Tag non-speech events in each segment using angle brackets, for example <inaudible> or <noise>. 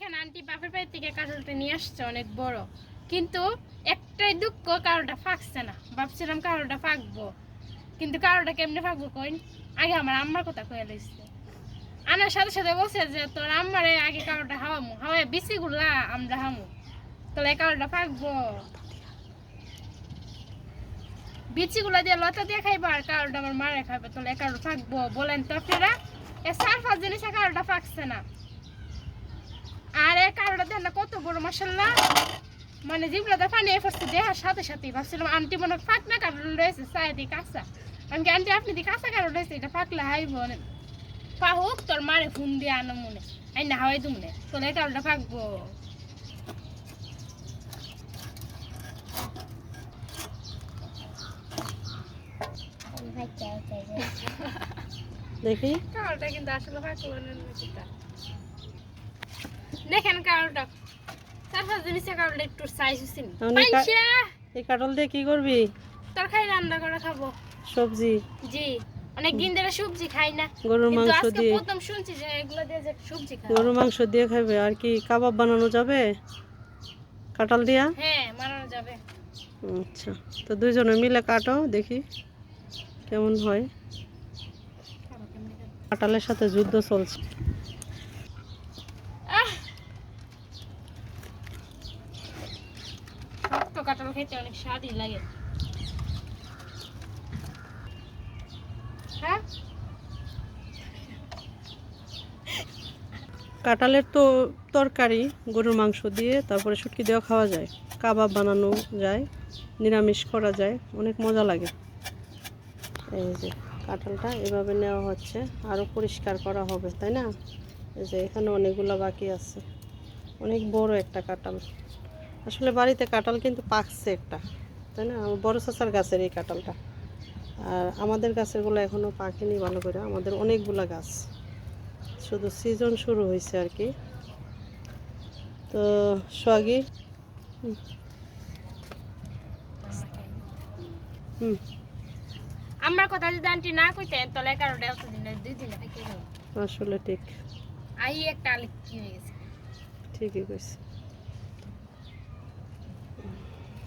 দেখেন আন্টি বাপের বাড়ি থেকে কাঁঠালটা নিয়ে আসছে, অনেক বড়। কিন্তু একটাই দুঃখ কারোটা ফাঁকছে না। ভাবছিলাম কারোটা ফাঁকবো। কিন্তু কারোটা কেমনে ফাঁকবো কইন? আগে আমার আম্মার কথা কয়ে লইছে। আনার সাথে সাথে বলছে যে, তোর আম্মারে আগে কারোটা হাওয়ামু হাওয়ায় বেশি গুলা আমরা হামু তাহলে কারোটা ফাঁকবো। বিচিগুলো দিয়ে লতা দিয়ে খাইবো আর কারোটা আমার মারে খাইবে। তাহলে কারোটা ফাঁকবো। বলেন তো আপনারা, এ চার পাঁচ জিনিস কারোটা ফাঁকছে না আর এ কারোটা দেন না কত বড় মশাল্লা মানে জিবলাতে পানি এফার্সে দেহার সাথে সাথে। ভাবছিলাম আন্টি মনে হয় ফাঁক না কারণ রয়েছে চায়েদি কাঁচা। আমি আন্টি আপনি দি কাঁচা কারণ রয়েছে? এটা ফাঁকলে হাইব পা হোক তোর মারে ফোন দিয়ে আনো মনে। আই না হাওয়াই দুমনে তোর এই কারণটা ফাঁকবো <laughs> দেখি। কারোটা কিন্তু আসলে সেটা দেখেন কারোটা এই কাঁঠাল দিয়ে কি করবি? তরকারি রান্না করে খাব। সবজি? জি অনেক দিন ধরে সবজি খাই না। গরুর মাংস দিয়ে প্রথম শুনছি যে এগুলো দিয়ে যে সবজি খায় গরুর মাংস দিয়ে খাবে আর কি কাবাব বানানো যাবে? দিয়া? হ্যাঁ যাবে। আচ্ছা তো দুজনে মিলে কাটো দেখি কেমন হয়। কাঁঠালের সাথে যুদ্ধ চলছে। খেতে অনেক স্বাদই লাগে। হ্যাঁ? কাঁঠালের তো তরকারি, গরুর মাংস দিয়ে, তারপরে শুটকি দেওয়া খাওয়া যায়। কাবাব বানানো যায়, নিরামিষ করা যায়, অনেক মজা লাগে। এই যে কাঁঠালটা এভাবে নেওয়া হচ্ছে আরও পরিষ্কার করা হবে, তাই না? এই যে এখানে অনেকগুলো বাকি আছে। অনেক বড় একটা কাঁঠাল। আসলে বাড়িতে কাঁঠাল কিন্তু পাকছে একটা তাই না? বড় চাচার গাছের এই কাঁঠালটা। আর আমাদের গাছেরগুলো এখনও পাকেনি ভালো করে আমাদের অনেকগুলো গাছ। শুধু সিজন শুরু হয়েছে আর কি। তো সোয়াগি হুম, আমার কথা যদি আন্টি না কইতেন তাহলে কারোটা এতদিন দুই দিনে আসলে ঠিক। আই একটা আলিক কি হয়ে গেছে। ঠিকই কইছে।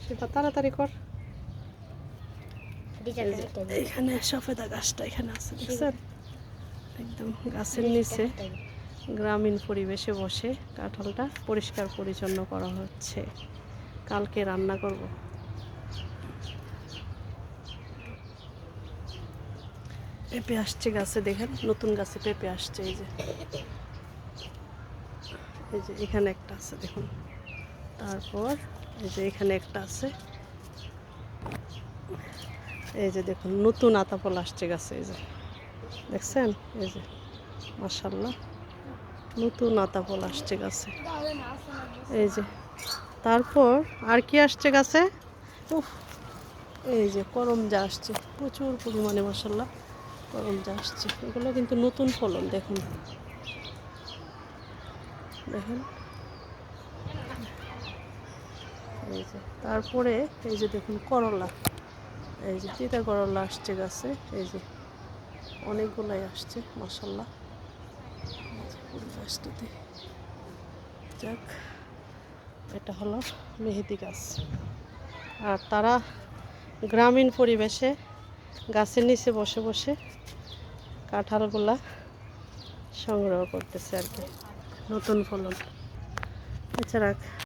সেটা তাড়াতাড়ি কর। এখানে সফেদা গাছটা এখানে আছে দেখছেন? একদম গাছের নিচে গ্রামীণ পরিবেশে বসে কাঁঠালটা পরিষ্কার পরিচ্ছন্ন করা হচ্ছে। কালকে রান্না করব। পেঁপে আসছে গাছে দেখেন? নতুন গাছে পেঁপে আসছে এই যে। এই যে এখানে একটা আছে দেখুন। তারপর এই যে এখানে একটা আছে। এই যে দেখুন, নতুন আতাফল আসছে গাছে, এই যে। দেখছেন? এই যে মার্শাল্লাহ নতুন আতাফল আসছে গাছে। এই যে, তারপর আর কি আসছে গাছে? উফ, এই যে করম যা আসছে, প্রচুর পরিমাণে মশাল্লা করম যা আসছে। এগুলো কিন্তু নতুন ফলন, দেখুন। দেখেন। এই যে তারপরে এই যে দেখুন করলা। এই যে তিতা করলা আসছে গাছে। এই যে অনেকগুলাই আসছে মশাল্লা পুরো যাক, এটা হলো মেহেদি গাছ। আর তারা গ্রামীণ পরিবেশে গাছের নিচে বসে বসে কাঁঠালগুলা সংগ্রহ করতেছে আর কি। নতুন ফলন। আচ্ছা রাখ।